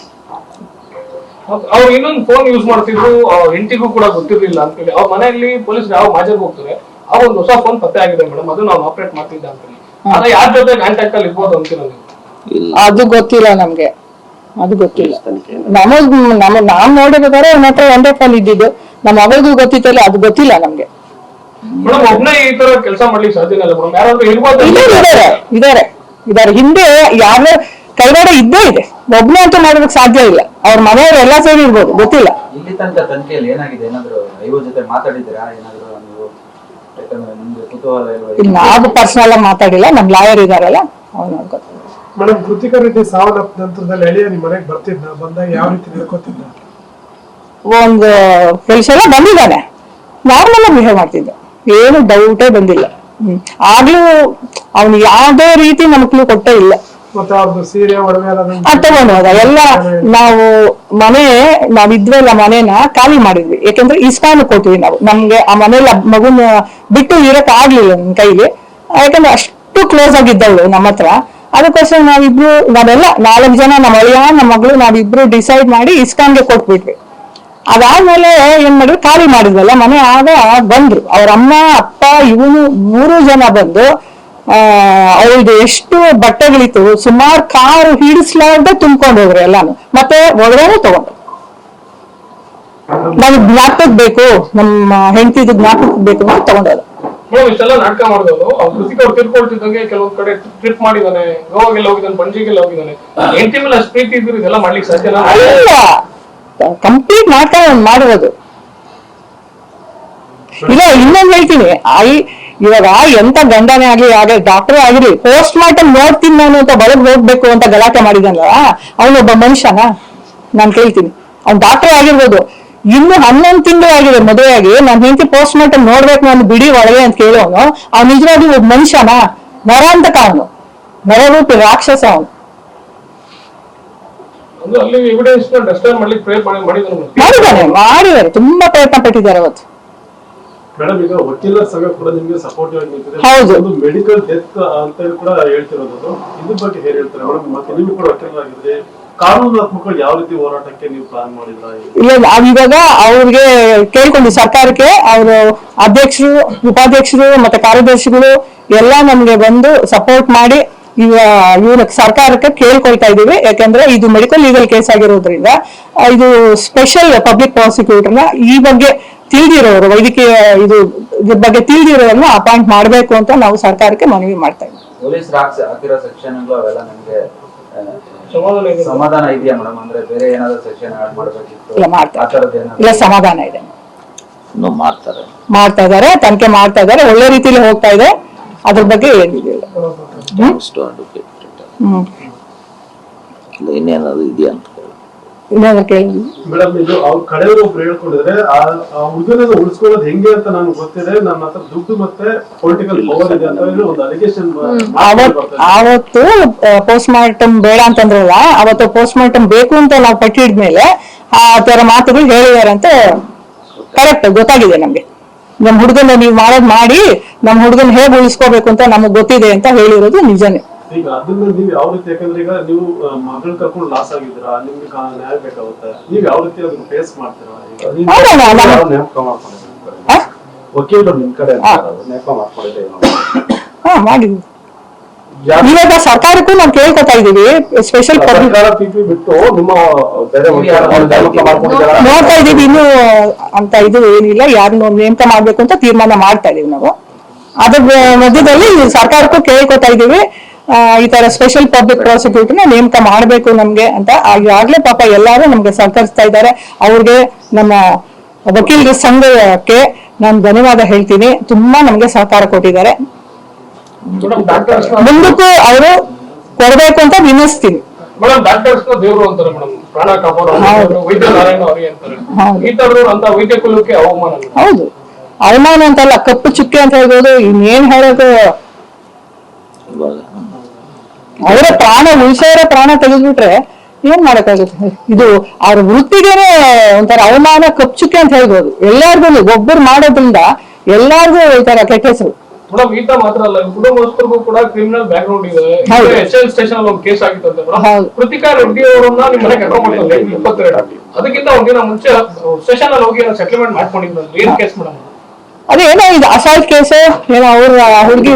ಅವ್ರು ಇನ್ನೊಂದು ಫೋನ್ ಯೂಸ್ ಮಾಡ್ತಿದ್ರು ಅವ್ರ ಹೆಂಡತಿಗೂ ಕೂಡ ಗೊತ್ತಿರ್ಲಿಲ್ಲ ಅಂತ ಹೇಳಿ. ಅವ್ರ ಮನೆಯಲ್ಲಿ ಪೊಲೀಸ್ ಯಾವ ಮಾಜರ್ ಹೋಗ್ತಾರೆ ಆ ಒಂದು ಹೊಸ ಫೋನ್ ಪತ್ತೆ ಆಗಿದೆ ಮೇಡಮ್ ಅದು ನಾವು ಆಪರೇಟ್ ಮಾಡ್ತಿದ್ದ ಅಂತ ಹೇಳಿ. ಯಾರ ಜೊತೆ ಕಾಂಟ್ಯಾಕ್ಟ್ ಅಲ್ಲಿ ಇರ್ಬೋದು ಅಂತೀರ ನೀವು ಅದು ಗೊತ್ತಿಲ್ಲ ನಮ್ಗೆ. ಅದು ಗೊತ್ತಿಲ್ಲ. ನಮಗ್ ನಮ್ ನಾವ್ ನೋಡಿರ್ಬೇಕಾದ್ರೆ ಅವನ ಹತ್ರ ಒಂದೇ ಫೋನ್ ಇದ್ದಿದ್ದು. ನಮ್ಮ ಮಗಳಿಗೂ ಗೊತ್ತಿತ್ತಲ್ಲ ಅದು ಗೊತ್ತಿಲ್ಲ ನಮ್ಗೆ. ಮೇಡಮ್ ಒಬ್ನೇ ಈ ತರ ಕೆಲಸ ಮಾಡ್ಲಿಕ್ಕೆ ಸಾಧ್ಯ ಇಲ್ಲ ಮೇಡಮ್. ಯಾರಾದ್ರೂ ಇರ್ಬೋದು ಇದಾರೆ ಇದಾರೆ ಇದಾರೆ. ಹಿಂದೆ ಯಾರು ಕೈವಾಡ ಇದ್ದೇ ಇದೆ. ಒಬ್ನೇ ಅಂತೂ ಮಾಡೋದಕ್ಕೆ ಸಾಧ್ಯ ಇಲ್ಲ. ಅವ್ರ ಮನೆಯವ್ರು ಎಲ್ಲ ಸೇರಿ ಇರ್ಬೋದು ಗೊತ್ತಿಲ್ಲ. ಇಲ್ಲಿ ತನಕ ತನಿಖೆಯಲ್ಲಿ ಏನಾಗಿದೆ? ಏನಾದ್ರು ಐವ ಜೊತೆ ಮಾತಾಡಿದ್ದೀರಾ? ಏನಾದ್ರು ನೀವು ಯಾಕಂದ್ರೆ ನಿಮ್ಗೆ ಕುತೂಹಲ ಇಲ್ವಾ? ಇಲ್ಲಿ ನಾವು ಪರ್ಸನಲ್ ಆಗಿ ಮಾತಾಡಿಲ್ಲ. ನಮ್ ಲಾಯರ್ ಇದಾರಲ್ಲ ಅವ್ರು ನೋಡ್ಕೊತಾರೆ. ಮೇಡಮ್ ಕೃತಿಕಾ ರೆಡ್ಡಿ ಸಾವನ್ನಪ್ಪ ನಂತರದಲ್ಲಿ ಎಳೆಯ ನಿಮ್ಮ ಮನೆಗೆ ಬರ್ತಿದ್ದ ಬಂದಾಗ ಯಾವ ರೀತಿ ನಡ್ಕೋತಿದ್ದ? ಒಂದು ಕೆಲಸ ಎಲ್ಲ ಬಂದಿದ್ದಾನೆ. ನಾರ್ಮಲ್ ಆಗಿ ಬಿಹೇವ್ ಮಾಡ್ತಿದ್ದ. ಏನು ಡೌಟೇ ಬಂದಿಲ್ಲ. ಹ್ಮ್. ಆಗ್ಲೂ ಅವ್ನು ಯಾವುದೇ ರೀತಿ ನಮ್ಗೆ ಕ್ಲೂ ಕೊಟ್ಟೇ ಇಲ್ಲ. ಸೀರೆ ಒಡವೆ ಎಲ್ಲ ನಾವು ಮನೆ ನಾವಿದ್ವಲ್ಲ ಮನೇನ ಖಾಲಿ ಮಾಡಿದ್ವಿ. ಯಾಕಂದ್ರೆ ಇಸ್ಕಾನ್ ಕೊಟ್ವಿ ನಾವು. ನಮ್ಗೆ ಆ ಮನೇಲಿ ಮಗುನ ಬಿಟ್ಟು ಇರಕ್ ಆಗ್ಲಿಲ್ಲ ನಮ್ ಕೈಲಿ. ಯಾಕಂದ್ರೆ ಅಷ್ಟು ಕ್ಲೋಸ್ ಆಗಿದ್ದವಳು ನಮ್ಮ ಹತ್ರ. ಅದಕ್ಕೋಸ್ಕರ ನಾವಿಬ್ರು, ನಾವೆಲ್ಲ ನಾಲ್ಕು ಜನ, ನಮ್ಮ ಅಳಿಯ, ನಮ್ಮ ಮಗಳು ನಾವಿಬ್ರು ಡಿಸೈಡ್ ಮಾಡಿ ಇಸ್ಕಾನ್ಗೆ ಕೊಟ್ಬಿಟ್ವಿ. ಅದಾದ್ಮೇಲೆ ಏನ್ ಮಾಡಿದ್ರು? ಖಾಲಿ ಮಾಡಿದ್ವಲ್ಲ. ಮನೆ ಆಗ ಬಂದ್ರು. ಅವ್ರ ಅಮ್ಮ, ಅಪ್ಪ, ಇವನು ಮೂರು ಜನ ಬಂದು ಅವ್ರದ್ದು ಎಷ್ಟು ಬಟ್ಟೆಗಳಿತ್ತು ಸುಮಾರು ಕಾರು ಹಿಡಿಸ್ಲಾರ್ದೆ ತುಂಬ್ಕೊಂಡು ಹೋದ್ರು ಎಲ್ಲಾನು. ಮತ್ತೆ ಒಳಗಡೆ ತಗೊಂಡು ನಮ್ಗೆ ಜ್ಞಾಪಕ ಬೇಕು ನಮ್ಮ ಹೆಂಡತಿದು ಜ್ಞಾಪಕ ಬೇಕು ಅಂತ ತಗೊಂಡೋದ ಮೇಡಮ್ ಇಷ್ಟೆಲ್ಲ ನಾಟಕ ಮಾಡಿದವರು. ಅವ್ರು ಕೃತಿಕ್ ಅವ್ರು ತಿರ್ಕೊಳ್ತಿದ್ದಂಗೆ ಕೆಲವೊಂದ್ ಕಡೆ ಟ್ರಿಪ್ ಮಾಡಿದಾನೆ ಗೋವಾಗೆಲ್ಲ ಹೋಗಿದ್ದಾನೆ ಪಂಜಿಗೆಲ್ಲ ಹೋಗಿದ್ದಾನೆ. ಹೆಂಡತಿ ಮೇಲೆ ಅಷ್ಟು ಪ್ರೀತಿ ಇದ್ರು ಇದೆಲ್ಲ ಮಾಡ್ಲಿಕ್ಕೆ ಸಾಧ್ಯನಾ? ಅಲ್ಲ ಕಂಪ್ಲೀಟ್ ನಾಟಕ ಮಾಡಿರೋದು ಇಲ್ಲ ಇನ್ನೊಂದು ಹೇಳ್ತೀನಿ. ಐ ಇವಾಗ ಎಂತ ಗಂಡನೇ ಆಗ್ಲಿ ಹಾಗೆ ಡಾಕ್ಟರ್ ಆಗಿರ್ಲಿ ಪೋಸ್ಟ್ ಮಾರ್ಟಮ್ ನೋಡ್ತೀನಿ ನಾನು ಅಂತ ಬಳಗ್ ಹೋಗ್ಬೇಕು ಅಂತ ಗಲಾಟೆ ಮಾಡಿದನಲ್ಲ ಅವನೊಬ್ಬ ಮನುಷ್ಯನ? ನಾನು ಕೇಳ್ತೀನಿ. ಅವ್ನ್ ಡಾಕ್ಟರ್ ಆಗಿರ್ಬೋದು. ಇನ್ನು ಹನ್ನೊಂದು ತಿಂಗಳು ಆಗಿದೆ ಮದುವೆಯಾಗಿ ನಾನು ಹೆಂಡತಿ ಪೋಸ್ಟ್ ಮಾರ್ಟಮ್ ನೋಡ್ಬೇಕು ನಾನು ಬಿಡಿ ಒಳಗೆ ಅಂತ ಕೇಳೋನು ಅವ್ನು ನಿಜವಾಗಿ ಒಬ್ಬ ಮನುಷ್ಯನ? ಅಂತ ಅವನು ನರರೂಪಿ ರಾಕ್ಷಸ ಅವನು. ಮಾಡಿದ್ದಾರೆ ಮಾಡಿದ್ದಾರೆ. ತುಂಬಾ ಪ್ರಯತ್ನ ಪಟ್ಟಿದ್ದಾರೆ ಅವತ್ತು. ಮೇಡಮ್ ಈಗ ವಕೀಲರ ಸಂಘ ಕೂಡ ನಿಮ್ಗೆ ಸಪೋರ್ಟಿವ್ ಆಗಿ ನಿಂತಿದೆ. ಹೌದು. ಒಂದು ಮೆಡಿಕಲ್ ಡೆತ್ ಅಂತ ಕೂಡ ಹೇಳ್ತಿರೋದು. ಇದ್ರ ಬಗ್ಗೆ ಹೇಗೆ ಹೇಳ್ತಾರೆ ಮೇಡಮ್ ಮತ್ತೆ ನೀವು ಕೂಡ ವಕೀಲರಾಗಿದ್ರೆ ಕಾನೂನಾತ್ಮಕ ಯಾವ ರೀತಿ ಹೋರಾಟಕ್ಕೆ ನೀವು ಪ್ಲಾನ್ ಮಾಡಿದ್ರ? ಇಲ್ಲ ಇವಾಗ ಅವ್ರಿಗೆ ಕೇಳ್ಕೊಂಡು ಸರ್ಕಾರಕ್ಕೆ. ಅವರು ಅಧ್ಯಕ್ಷರು ಉಪಾಧ್ಯಕ್ಷರು ಮತ್ತೆ ಕಾರ್ಯದರ್ಶಿಗಳು ಎಲ್ಲ ನಮ್ಗೆ ಬಂದು ಸಪೋರ್ಟ್ ಮಾಡಿ ಇವ ಇವ್ರ ಸರ್ಕಾರಕ್ಕೆ ಕೇಳ್ಕೊಳ್ತಾ ಇದೀವಿ. ಯಾಕಂದ್ರೆ ಇದು ಮೆಡಿಕಲ್ ಲೀಗಲ್ ಕೇಸ್ ಆಗಿರೋದ್ರಿಂದ ಇದು ಸ್ಪೆಷಲ್ ಪಬ್ಲಿಕ್ ಪ್ರಾಸಿಕ್ಯೂಟರ್ನ ಈ ಬಗ್ಗೆ ತಿಳಿದಿರೋರು ವೈದ್ಯಕೀಯ ಇದು ಇದ್ರ ಬಗ್ಗೆ ತಿಳಿದಿರೋರನ್ನು ಅಪಾಯಿಂಟ್ ಮಾಡಬೇಕು ಅಂತ ನಾವು ಸರ್ಕಾರಕ್ಕೆ ಮನವಿ ಮಾಡ್ತಾ ಇದ್ದೀವಿ. ಪೊಲೀಸ್ ಹಾಕಿರೋ ಸೆಕ್ಷನ್ ಅವೆಲ್ಲ ನಿಮ್ಗೆ ಸಮಾಧಾನ ಇದೆ ಇದೆಯಾ ಮೇಡಮ್? ಅಂದ್ರೆ ಬೇರೆ ಏನಾದ್ರು ಸೆಕ್ಷನ್ ಆಡ್ ಮಾಡ್ಬೇಕಿತ್ತು? ಇಲ್ಲ ಆ ಏನಾದ್ರು ಇಲ್ಲ ಸಮಾಧಾನ ಇದೆ. ಇನ್ನು ಮಾಡ್ತಾರೆ. ಮಾಡ್ತಾ ಇದಾರೆ ತನಿಖೆ ಮಾಡ್ತಾ ಇದಾರೆ ಒಳ್ಳೆ ರೀತಿಯಲ್ಲಿ ಹೋಗ್ತಾ ಇದೆ. ಅದ್ರ ಬಗ್ಗೆ ಏನಿದೆ ಟು ಅಡ್ವೊಕೇಟ್ ಹ್ಮ್. ಇಲ್ಲ ಇನ್ನೇನಾದ್ರು ಇದೆಯಾ ಅಂತ? ಹೇಳಿ ಇನ್ನೊಂದು ಕೇಳಿ ಮೇಡಮ್ ಇದು ಅವ್ರ ಕಡೆಯವರು ಒಬ್ರು ಹೇಳ್ಕೊಂಡಿದ್ರೆ ಆ ಹುಡುಗನನ್ನ ಉಳಿಸ್ಕೊಳ್ಳೋದು ಹೆಂಗೆ ಅಂತ ನನಗೆ ಗೊತ್ತಿದೆ. ನನ್ನ ಹತ್ರ ದುಡ್ಡು ಮತ್ತೆ ಪೊಲಿಟಿಕಲ್ ಪವರ್ ಇದೆ ಅಂತ ಹೇಳಿ ಒಂದು ಅಲಿಗೇಷನ್ ಅವತ್ ಅವತ್ತು ಪೋಸ್ಟ್ ಮಾರ್ಟಮ್ ಬೇಡ ಅಂತಂದ್ರಲ್ಲ ಅವತ್ತು ಪೋಸ್ಟ್ ಮಾರ್ಟಮ್ ಬೇಕು ಅಂತ ನಾವು ಪಟ್ಟಿದ್ಮೇಲೆ ಆ ತರ ಮಾತುಗಳು ಹೇಳಿದಾರೆ ಅಂತ ಕರೆಕ್ಟ್ ಗೊತ್ತಾಗಿದೆ ನಮ್ಗೆ. ನಮ್ ಹುಡುಗನ ನೀವು ಮಾಡೋದ್ ಮಾಡಿ ನಮ್ ಹುಡುಗನ್ ಹೇಗೆ ಉಳಿಸ್ಕೋಬೇಕು ಅಂತ ನಮಗ್ ಗೊತ್ತಿದೆ ಅಂತ ಹೇಳಿರೋದು ನಿಜನೇ. ಈಗ ಅದನ್ನ ನೀವು ಯಾವ ರೀತಿ ಯಾಕಂದ್ರೆ ಈಗ ನೀವು ಮಗಳ ಕರ್ಕೊಂಡು ಲಾಸ್ ಆಗಿದ್ದೀರಾ ನಿಮ್ಗೆ ನ್ಯಾಯ ಬೇಕಾಗುತ್ತೆ. ನೀವು ಯಾವ ರೀತಿ ಅದನ್ನ ಫೇಸ್ ಮಾಡ್ತೀರಾ? ವಕೀಲರು ನಿಮ್ ಕಡೆ. ನೇಮಕ ಮಾಡಿದ್ವಿ. ಇವಾಗ ಸರ್ಕಾರಕ್ಕೂ ನಾವು ಕೇಳ್ಕೊತಾ ಇದೀವಿ ಸ್ಪೆಷಲ್ ನೋಡ್ತಾ ಇದೀವಿ ಇನ್ನು ಅಂತ ಇದು ಏನಿಲ್ಲ ಯಾರನ್ನು ನೇಮಕ ಮಾಡ್ಬೇಕು ಅಂತ ತೀರ್ಮಾನ ಮಾಡ್ತಾ ಇದೀವಿ ನಾವು. ಅದ್ರ ಮಧ್ಯದಲ್ಲಿ ಸರ್ಕಾರಕ್ಕೂ ಕೇಳ್ಕೊತಾ ಇದೀವಿ ಈ ತರ ಸ್ಪೆಷಲ್ ಪಬ್ಲಿಕ್ ಪ್ರಾಸಿಕ್ಯೂಟರ್ನ ನೇಮಕ ಮಾಡ್ಬೇಕು ನಮ್ಗೆ ಅಂತ ಆಗ್ಲೇ ಪಾಪ ಎಲ್ಲರೂ ನಮ್ಗೆ ಸಹಕರಿಸ್ತಾ ಇದ್ದಾರೆ. ಅವ್ರಿಗೆ ನಮ್ಮ ವಕೀಲರ ಸಂಘಕ್ಕೆ ನಾನು ಧನ್ಯವಾದ ಹೇಳ್ತೀನಿ. ತುಂಬಾ ನಮ್ಗೆ ಸಹಕಾರ ಕೊಟ್ಟಿದ್ದಾರೆ. ಮುಂದಕ್ಕೂ ಅವರು ಕೊಡಬೇಕು ಅಂತ ವಿನಿಸ್ತೀನಿ ಹೌದು. ಅವಮಾನ ಅಂತಲ್ಲ ಕಪ್ಪು ಚುಕ್ಕೆ ಅಂತ ಹೇಳ್ಬೋದು ಇನ್ನೇನ್ ಹೇಳೋದು? ಅವರ ಪ್ರಾಣ ಉಳಿಸೋರ ಪ್ರಾಣ ತೆಗೆದ್ಬಿಟ್ರೆ ಏನ್ ಮಾಡಕ್ಕಾಗುತ್ತೆ? ಇದು ಅವ್ರ ವೃತ್ತಿಗೇನೆ ಒಂಥರ ಅವಮಾನ ಕಪ್ಚುಕೆ ಅಂತ ಹೇಳ್ಬೋದು. ಎಲ್ಲಾರ್ಗು ಒಬ್ಬರು ಮಾಡೋದ್ರಿಂದ ಎಲ್ಲಾರ್ಗು ಈ ತರ ಕೆಟ್ಟ ಹೆಸರು ಮೇಡಮ್ ಈತ ಮಾತ್ರ ಅಲ್ಲ ಕುಟುಂಬಸ್ಥರಿಗೂ ಕೂಡ ಕ್ರಿಮಿನಲ್ ಬ್ಯಾಕ್ ಗ್ರೌಂಡ್ ಇದೆ. ಎಚ್ ಎಲ್ ಸ್ಟೇಷನ್ ಅಲ್ಲಿ ಒಂದು ಕೇಸ್ ಆಗಿತ್ತಂತೆ ಮೇಡಮ್. ಕೃತಿಕಾ ರೆಡ್ಡಿ ಅವರನ್ನ ನಿಮ್ ಮನೆ ಕರ್ಕೊಂಡ್ ಬರ್ತಾರೆ ಇಪ್ಪತ್ತೆರಡು ಅದಕ್ಕಿಂತ ಒಂದಿನ ಮುಂಚೆ ಸ್ಟೇಷನ್ ಅಲ್ಲಿ ಹೋಗಿ ಸೆಟಲ್ಮೆಂಟ್ ಮಾಡ್ಕೊಂಡಿದ್ರು ಏನ್ ಕೇಸ್ ಮೇಡಮ್? ಅದೇನೋ ಇದು ಅಸಾಲ್ಟ್ ಕೇಸ್ ಏನೋ ಅವ್ರ ಹುಡುಗಿ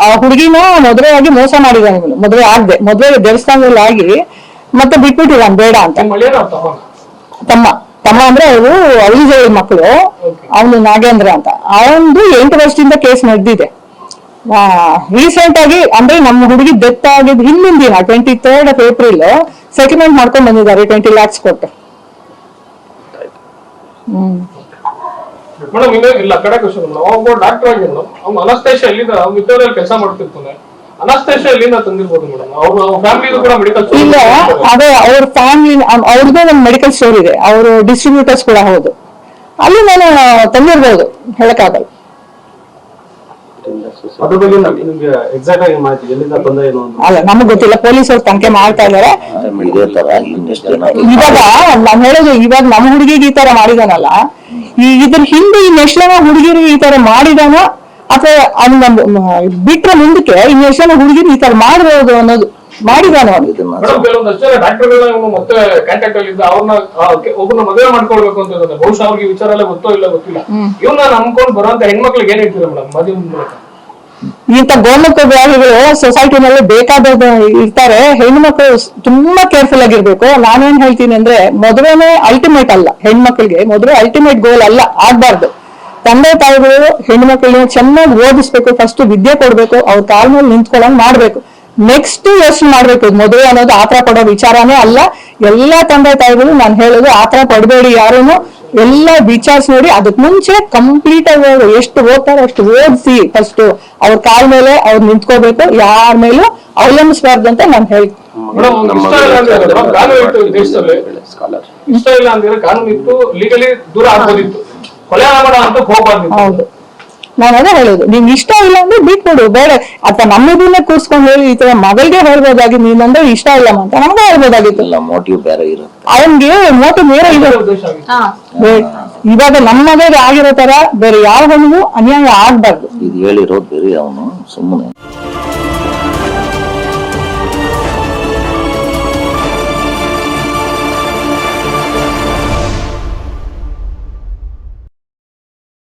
ಆ ಹುಡುಗಿನ ಮದುವೆ ಆಗಿ ಮೋಸ ಮಾಡಿದಾನೆ ಇವನು. ಮದುವೆ ಆಗದೆ. ಮದುವೆ ದೇವಸ್ಥಾನದಲ್ಲಿ ಆಗಿ ಮತ್ತೆ ಬಿಟ್ಬಿಟ್ಟಿದ್ದಾನೆ ಬೇಡ ಅಂತ. ತಮ್ಮ ತಮ್ಮ? ಅಂದ್ರೆ ಅವರು ಅವಿಜಯ್ ಮಕ್ಕಳು. ಅವನು ನಾಗೇಂದ್ರ ಅಂತ. ಅವನು ಎಂಟು ವರ್ಷದಿಂದ ಕೇಸ್ ನಡೆದಿದೆ. ರೀಸೆಂಟ್ ಆಗಿ ಅಂದ್ರೆ ನಮ್ಮ ಹುಡುಗಿ ಡೆತ್ ಆಗಿದ್ ಹಿಂದಿನ ದಿನ twenty third of April settlement ಮಾಡ್ಕೊಂಡ್ ಬಂದಿದ್ದಾರೆ ಟ್ವೆಂಟಿ ಲ್ಯಾಕ್ಸ್ ಕೊಟ್ಟು. ಹ್ಮ್. ಮೇಡಮ್ ಇನ್ನೇ ಇಲ್ಲ. ಕಡೆ ಕ್ವಶನ್ ಮೇಡಮ್ ಒಬ್ಬ ಡಾಕ್ಟರ್ ಆಗಿ ಮೇಡಮ್ ಅವ್ನು ಅನಸ್ತೇಶ ಎಲ್ಲಿಂದ ಅವ್ನು ವಿದ್ಯಾಲಯದಲ್ಲಿ ಕೆಲಸ ಮಾಡ್ತಿರ್ತಾನೆ. ಅನಸ್ತೇಶ ಇಲ್ಲಿಂದ ತಂದಿರ್ಬೋದು ಮೇಡಮ್. ಅವ್ರ ಫ್ಯಾಮಿಲಿ ಕೂಡ ಮೆಡಿಕಲ್ ಇಲ್ಲ ಅದೇ ಅವ್ರ ಫ್ಯಾಮಿಲಿ ಅವ್ರದ್ದು ಒಂದು ಮೆಡಿಕಲ್ ಸ್ಟೋರ್ ಇದೆ. ಅವರು ಡಿಸ್ಟ್ರಿಬ್ಯೂಟರ್ಸ್ ಕೂಡ ಹೌದು. ಅಲ್ಲಿ ನಾನು ತಂದಿರ್ಬೋದು. ಹೇಳಕ್ಕಾಗಲ್ಲ. ಅದ್ರ ಬಗ್ಗೆ ನಮ್ಗೆ- ಎಕ್ಸಾಕ್ಟ್ ಆಗಿ ಮಾಹಿತಿ ಎಲ್ಲಿಂದ ಬಂದ ಏನು ಅಲ್ಲ ನಮಗ್ ಗೊತ್ತಿಲ್ಲ. ಪೊಲೀಸರು ತನಿಖೆ ಮಾಡ್ತಾ ಇದಾರೆ. ತರ ಇವಾಗ ನಾನು ಹೇಳೋದು ಇವಾಗ ನಮ್ಮ ಹುಡುಗಿಗೆ ಈ ತರ ಮಾಡಿದಾನಲ್ಲ. ಈ ಇದ್ರ ಹಿಂದೆ ಈ ನೆಶ್ಲನ ಹುಡುಗಿರು ಈ ತರ ಮಾಡಿದಾನ? ಅಥವಾ ಅವ್ನ ಬಿಟ್ರೆ ಮುಂದಕ್ಕೆ ಈ ನೆಶ್ಲನ ಹುಡುಗಿರು ಈ ತರ ಮಾಡಬಹುದು ಅನ್ನೋದು ಮಾಡಿದಾನ ಅವ್ನು. ಇದನ್ನ? ಒಬ್ಬನ ಮದುವೆ ಮಾಡ್ಕೊಳ್ಬೇಕು ಅಂತ ಬಹುಶಃ ಅವ್ರಿಗೆ ವಿಚಾರ ಎಲ್ಲ ಗೊತ್ತೋ ಇಲ್ಲ ಗೊತ್ತಿಲ್ಲ. ಇವನ್ನ ನಂಬ್ಕೊಂಡು ಬರುವಂತ ಹೆಣ್ಮಕ್ಳಿಗೆ ಏನ್ ಹೇಳ್ತೀರಾ ಮೇಡಮ್ ಮದುವೆ ಇಂಥ ಗೋಮುಖವಾದಿಗಳು ಸೊಸೈಟಿನಲ್ಲಿ ಬೇಕಾದ ಇರ್ತಾರೆ, ಹೆಣ್ಮಕ್ಳು ತುಂಬಾ ಕೇರ್ಫುಲ್ ಆಗಿರ್ಬೇಕು. ನಾನೇನ್ ಹೇಳ್ತೀನಿ ಅಂದ್ರೆ, ಮದುವೆನೇ ಅಲ್ಟಿಮೇಟ್ ಅಲ್ಲ. ಹೆಣ್ಮಕ್ಳಿಗೆ ಮದುವೆ ಅಲ್ಟಿಮೇಟ್ ಗೋಲ್ ಅಲ್ಲ, ಆಗ್ಬಾರ್ದು. ತಂದೆ ತಾಯಿಗಳು ಹೆಣ್ಮಕ್ಳನ್ನ ಚೆನ್ನಾಗಿ ಓದಿಸ್ಬೇಕು ಫಸ್ಟ್ ವಿದ್ಯೆ ಕೊಡ್ಬೇಕು, ಅವ್ರ ಕಾಲ್ ಮೇಲೆ ನಿಂತ್ಕೊಳ್ಳಂಗ್ ಮಾಡ್ಬೇಕು. ನೆಕ್ಸ್ಟ್ ಯೋಚನೆ ಮಾಡ್ಬೇಕು? ಮದುವೆ ಅನ್ನೋದು ಆತರ ಪಡೋ ವಿಚಾರನೇ ಅಲ್ಲ. ಎಲ್ಲಾ ತಂದೆ ತಾಯಿಗಳು ನಾನು ಹೇಳೋದು ಆತರ ಪಡಬೇಡಿ ಯಾರೂನು. ಎಲ್ಲ ವಿಚಾರಿಸಿ ನೋಡಿ ಅದಕ್ ಮುಂಚೆ ಕಂಪ್ಲೀಟ್ ಆಗಿ ಅವ್ರು ಎಷ್ಟು ಓದ್ತಾರೆ ಅಷ್ಟು ಓದಿಸಿ ಫಸ್ಟ್ ಅವ್ರ ಕಾಲ ಮೇಲೆ ಅವ್ರು ನಿಂತ್ಕೋಬೇಕು ಯಾರ ಮೇಲೂ ಅವಲಂಬಿಸಬಾರ್ದು ಅಂತ ನಾನು ಹೇಳ್ತೀನಿ. ಮೇಡಮ್ ಇಷ್ಟ ಇಲ್ಲ ಅಂದ್ರೆ ಮೇಡಮ್ ಕಾನೂನು ಇತ್ತು ಇಷ್ಟ ಇಲ್ಲ ಅಂದ್ರೆ ಕಾನೂನು ಇತ್ತು ಲೀಗಲಿ ದೂರ ಆಗ್ಬೋದಿತ್ತು. ಕೊಲೆ ಆಗೋಣ ಅಂತ ಹೋಗ್ಬಾರ್ದು ಹೌದು. ನಾನು ಅದೇ ಹೇಳೋದು. ನಿಂಗೆ ಇಷ್ಟ ಇಲ್ಲ ಅಂದ್ರೆ ಬಿಟ್ಬಿಡು ಬೇಡ. ಅಥವಾ ನಮ್ಮದನ್ನೇ ಕೂರ್ಸ್ಕೊಂಡು ಹೇಳಿ ಈ ತರ ಮಗಳಿಗೆ ಹೇಳ್ಬೋದಾಗಿ ನೀನಂದ್ರೆ ಇಷ್ಟ ಇಲ್ಲ ಅಂತ ನಮ್ಗೆ ಹೇಳ್ಬೋದಾಗಿತ್ತು. ಮೋಟಿವ್ ಬೇರೆ ಇರುತ್ತೆ. ಅವನ್ಗೆ ಮೋಟಿವ್ ಬೇರೆ ಇದೆ ಉದ್ದೇಶ ಆಗಿತ್ತು. ಬೇ- ಇವಾಗ ನಮ್ಮ ಮಗಳಿಗೆ ಆಗಿರೋ ತರ ಬೇರೆ ಯಾವ ಅನ್ಯಾಯ ಆಗ್ಬಾರ್ದು. ಇದು ಹೇಳಿರೋದು ಬೇರೆ ಅವನು ಸುಮ್ಮನೆ.